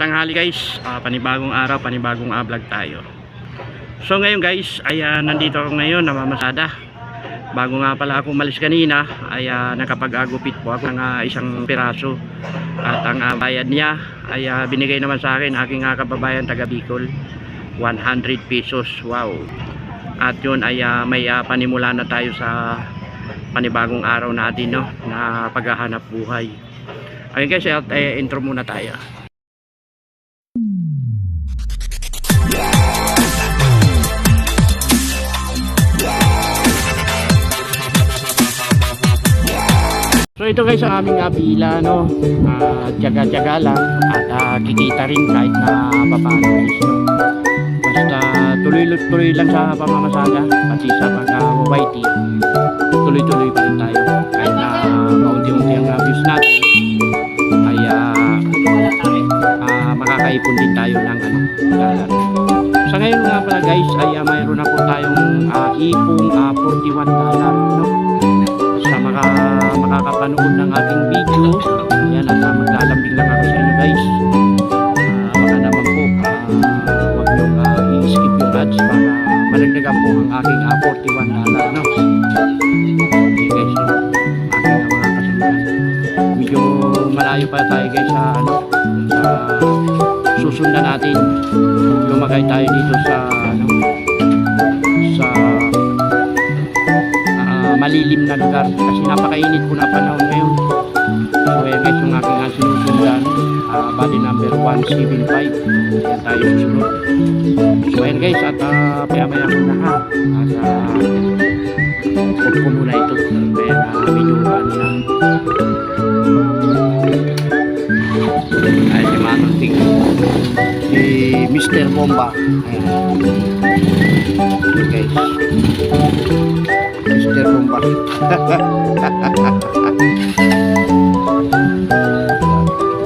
Tanghali guys, Ah, panibagong araw, panibagong ah, vlog tayo. So ngayon guys, ay ah, nandito ako ngayon namamasada. Bago nga pala ako umalis kanina, ay ah, nakapag-agupit po ako ng ah, isang piraso. At ang ah, bayad niya ay ah, binigay naman sa akin aking ah, kababayan taga Bicol. 100 pesos. Wow. At yun ay ah, may ah, panimula na tayo sa panibagong araw natin no, na paghahanap buhay. Ayun guys, at, eh, intro muna tayo. Ito guys ang aming abila no. Ah, tiyaga-tiyaga lang at ah, kikita rin kahit na papaano guys no. Basta tuloy-tuloy lang sa pamamasada pati sa pag-YT. Tuloy-tuloy pa rin tayo kahit na maunti-unti ang views natin. Ay ah, ah, makakaipon din tayo ng ano, dollar. Sa ngayon nga pala guys ay ah, mayroon na po tayong ah, ipong ah, 41 dollar no makakapanood ng ating video. Ayan, at uh, maglalambing lang ako sa inyo guys. Uh, baka naman po, uh, huwag niyong uh, i-skip yung ads para malagdagan po ang aking uh, 41 dollar. No? Okay guys, no? aking uh, mga kasundan. Medyo malayo pa tayo guys sa ano, sa susundan natin. Lumagay tayo dito sa malilim na lugar. Kasi napakainit po na panahon ngayon. So ayan guys yung aking sinusundan uh, body number 175 yan tayo susunod so ayan guys at uh, maya maya ko na ha. At uh, huwag ko muna ito kaya uh, medyo ano na. Ay si Manong Ting si Mr. Bomba. Ayan. Okay guys Mr. Bomba.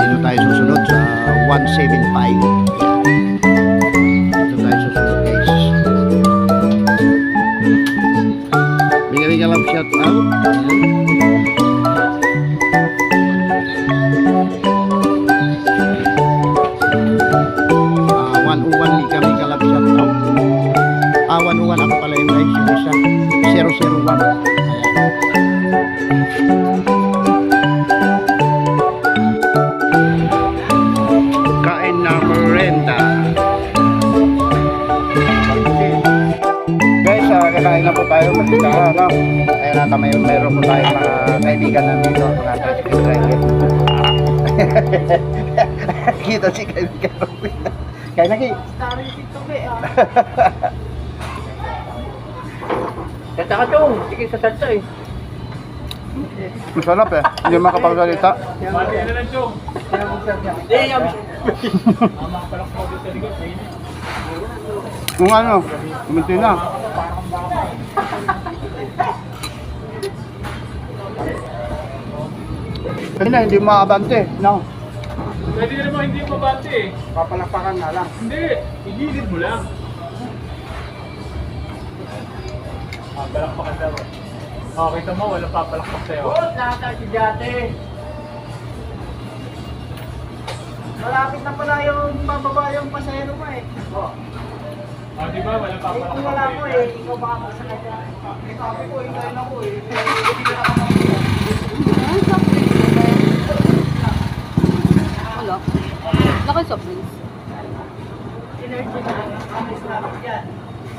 Dito tayo susunod sa 175. Na po tayo kasi ka, ano, ayun na, may, mayroon po tayo mga kaibigan nandito, mga tricycle driver. Kita si kaibigan Robin. Kaya na, Kay. Starry TikTok eh ah. Kata ka chong, sige sa salsa eh. Masarap eh. Hindi makapagsalita. Eh, yung Kung ano, kumunti na. Hindi na, hindi makabante. No. Pwede naman hindi mabante eh. Papalakpakan na lang. Hindi, igilid mo lang. Ah, balakpakan daw. Oh, kita mo, wala papalakpak sa'yo. Oh, nata si Jate. Malapit na pala yung bababa yung pasahero mo eh. Ah, di ba, wala Eh, kung papalakpak wala sa'yo. ko eh, ikaw baka magsakay ka. Eh, sabi ko, hintayin ako eh. Wala. substance. Energy na lang.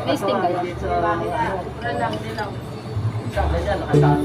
Wasting kayo. Wala lang, dilaw. Sabi niya, nakasama.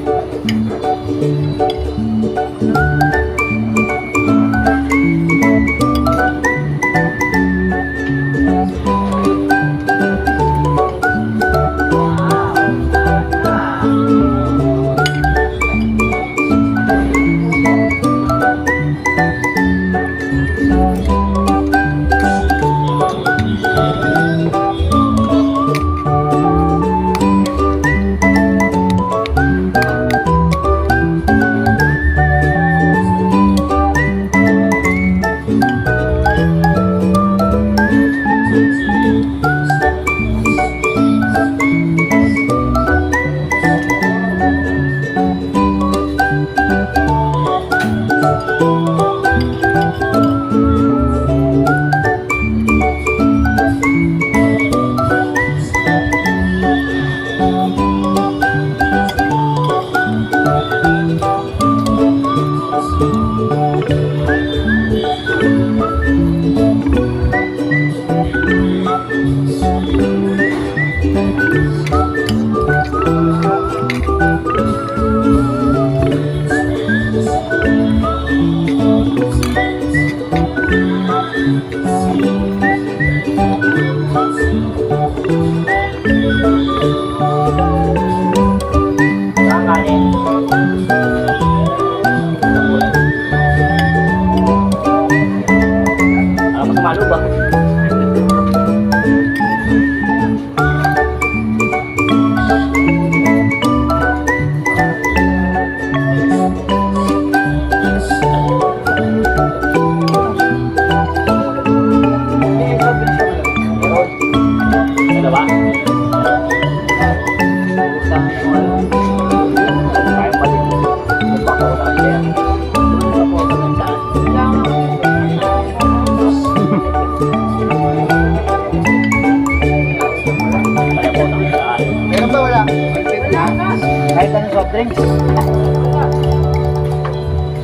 Drinks.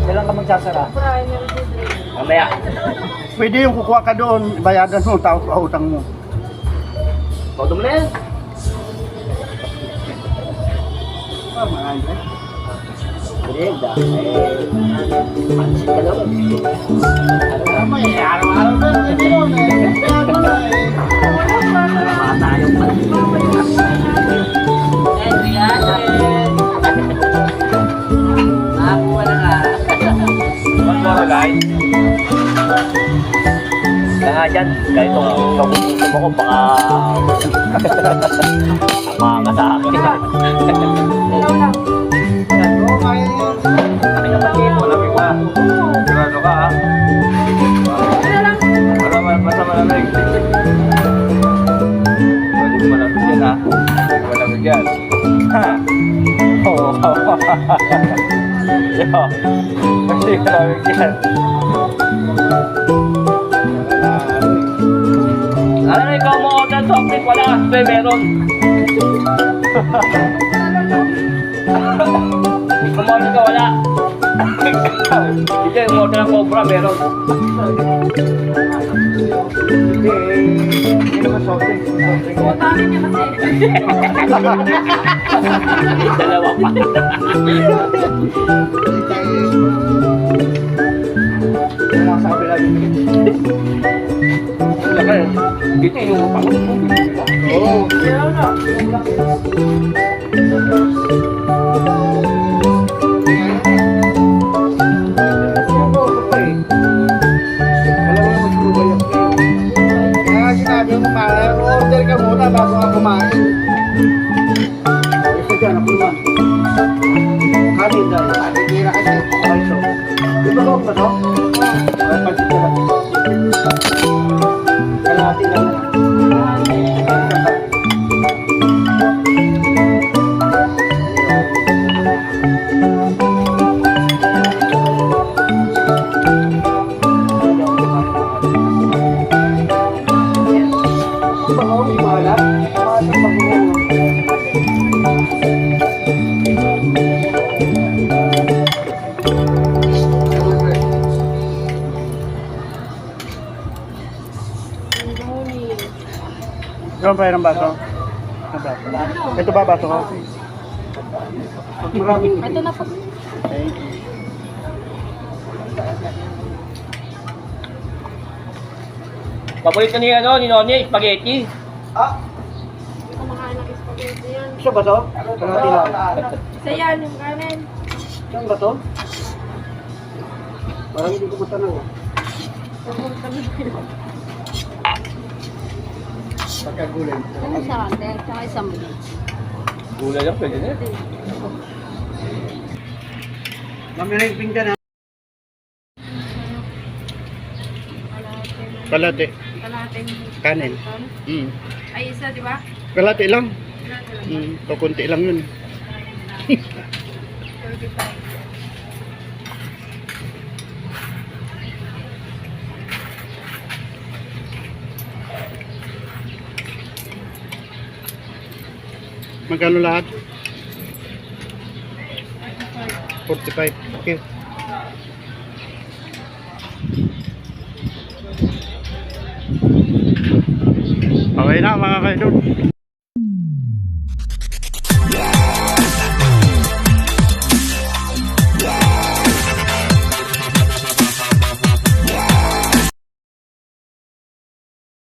Kailan ka magsasara? Mamaya. Pwede yung kukuha ka doon, bayadan mo, tao ka utang mo. Todo mo na yan. Ah, marami ba? Hindi, dahil pansin ka naman. Tama eh, araw-araw? Hindi mo eh. Ano na eh. Dyan, kahit kung kabubutom ako, baka tama ka sa akin. Mo. Sigurado ka ha? Para ma- basta malamig. Pwede mo malamig yan ha? Pwede mo malamig yan. Ha? Oo. Yo. Pwede malamig yan. Ano na ikaw mo order soft drink? Wala. Hindi, meron. Kung order ka, wala. Hindi, yung order ng Cobra, meron. Hindi. Hindi naman soft drinks. Soft drinks. Dalawa pa. Hindi tayo eh. Dito yung upang. Oo. Kaya Meron pa yung baso? Ito ba baso ko? Ito na po. Thank you. Paborito ni ano, ni Noni, spaghetti. Ah, Kumakain ng spaghetti yan. isa ba to? Lang. Isa yan, yung kanin. Saan ba to? Parang hindi ko matanong. Pagkagulay. Ano sa kante? Tsaka isang bilis. Gulay lang, pwede na. Ka na. Kalate. Kalating Kanin. Mm. Ay, isa, di ba? Kalate lang. Mm. O kunti lang yun. 35. Magkano lahat? 45. Okay. Okay na mga kaidol.